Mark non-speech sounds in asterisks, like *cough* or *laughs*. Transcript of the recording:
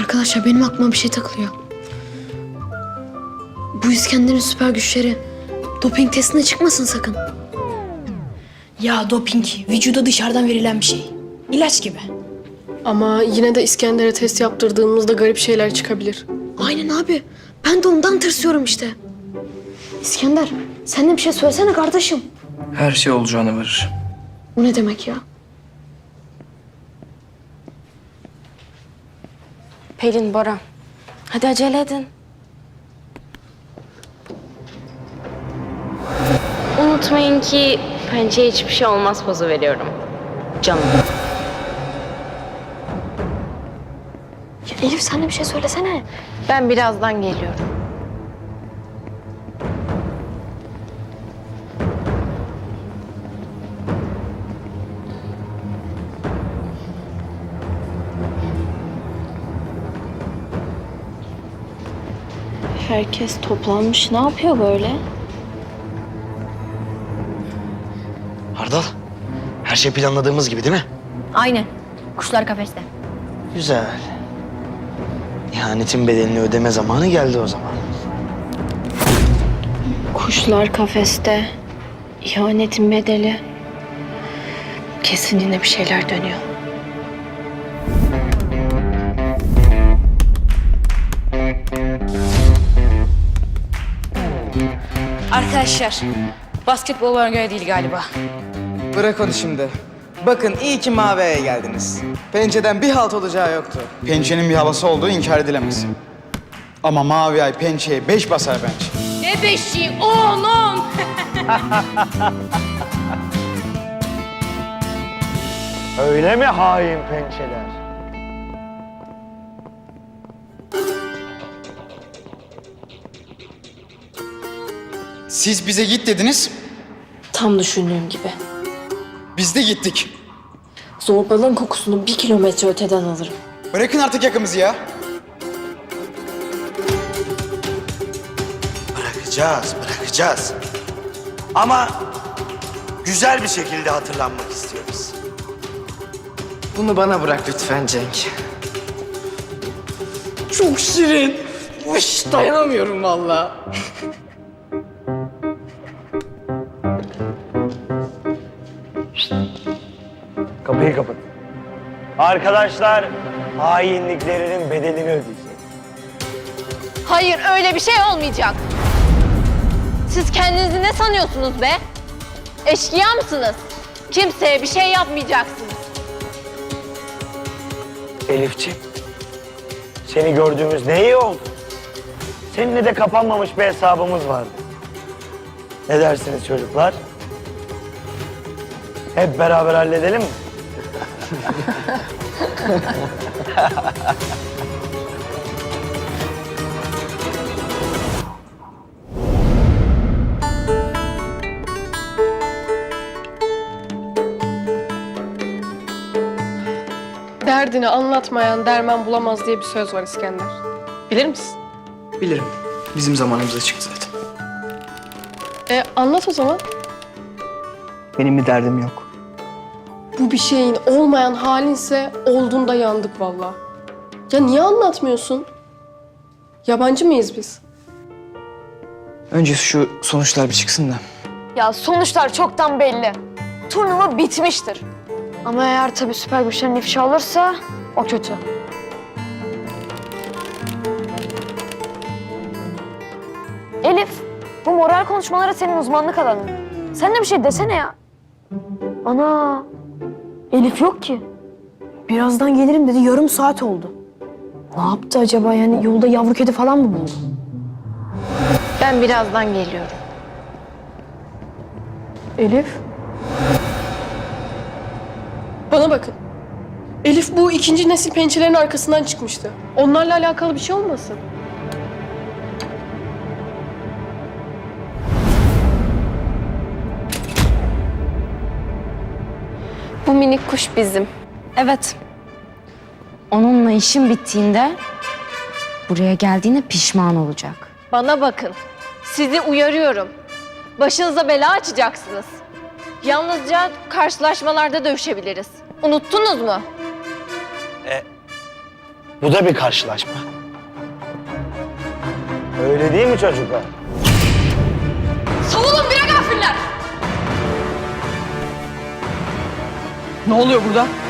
Arkadaşlar benim aklıma bir şey takılıyor. Bu İskender'in süper güçleri doping testine çıkmasın sakın. Ya doping vücuda dışarıdan verilen bir şey. İlaç gibi. Ama yine de İskender'e test yaptırdığımızda garip şeyler çıkabilir. Aynen abi. Ben de ondan tırsıyorum işte. İskender sen de bir şey söylesene kardeşim. Her şey olacağına varır. Bu ne demek ya? Pelin, Bora. Hadi acele edin. Unutmayın ki pençeye hiçbir şey olmaz pozu veriyorum. Canım. ya Elif sen de bir şey söylesene. Ben birazdan geliyorum. Herkes toplanmış. Ne yapıyor böyle? Hardal, her şey planladığımız gibi değil mi? Aynen. Kuşlar kafeste. Güzel. İhanetin bedelini ödeme zamanı geldi o zaman. Kuşlar kafeste. İhanetin bedeli. Kesin yine bir şeyler dönüyor. Arkadaşlar basketbol bana göre değil galiba. Bırak onu şimdi. Bakın iyi ki Mavi'ye geldiniz. Pençeden bir halt olacağı yoktu. Pençenin bir havası olduğu inkar edilemez. Ama mavi ay pençeye beş basar bence. Ne beşi? On on. *laughs* Öyle mi hain pençeler? Siz bize git dediniz, Tam düşündüğüm gibi. biz de gittik. Zorbalığın kokusunu bir kilometre öteden alırım. Bırakın artık yakamızı ya. Bırakacağız, bırakacağız. Ama güzel bir şekilde hatırlanmak istiyoruz. Bunu bana bırak lütfen Cenk. Çok şirin. Uş, dayanamıyorum vallahi. Kapıyı kapat. Arkadaşlar hainliklerinin bedelini ödeyecek. Hayır, öyle bir şey olmayacak. Siz kendinizi ne sanıyorsunuz be? Eşkıya mısınız? Kimseye bir şey yapmayacaksınız. Elifciğim, seni gördüğümüz ne iyi oldu. Seninle de kapanmamış bir hesabımız vardı. Ne dersiniz çocuklar? Hep beraber halledelim mi? Derdini anlatmayan derman bulamaz diye bir söz var İskender. Bilir misin? Bilirim. Bizim zamanımıza çıktı zaten. E anlat o zaman. Benim bir derdim yok. Bu bir şeyin olmayan halinse olduğunda yandık vallahi. Ya niye anlatmıyorsun? Yabancı mıyız biz? Önce şu sonuçlar bir çıksın da. Ya sonuçlar çoktan belli. Turnuva bitmiştir. Ama eğer tabii süper güçlerin ifşa olursa o kötü. Elif, bu moral konuşmaları senin uzmanlık alanın. Sen de bir şey desene ya. Ana, Elif yok ki. Birazdan gelirim dedi yarım saat oldu. Ne yaptı acaba yani yolda yavru kedi falan mı buldu? Ben birazdan geliyorum. Elif. Bana bakın. Elif bu ikinci nesil pençelerin arkasından çıkmıştı. Onlarla alakalı bir şey olmasın? Bu minik kuş bizim. Evet. Onunla işim bittiğinde buraya geldiğine pişman olacak. Bana bakın. Sizi uyarıyorum. Başınıza bela açacaksınız. Yalnızca karşılaşmalarda dövüşebiliriz. Unuttunuz mu? Bu da bir karşılaşma. Öyle değil mi çocuklar? Ne oluyor burada?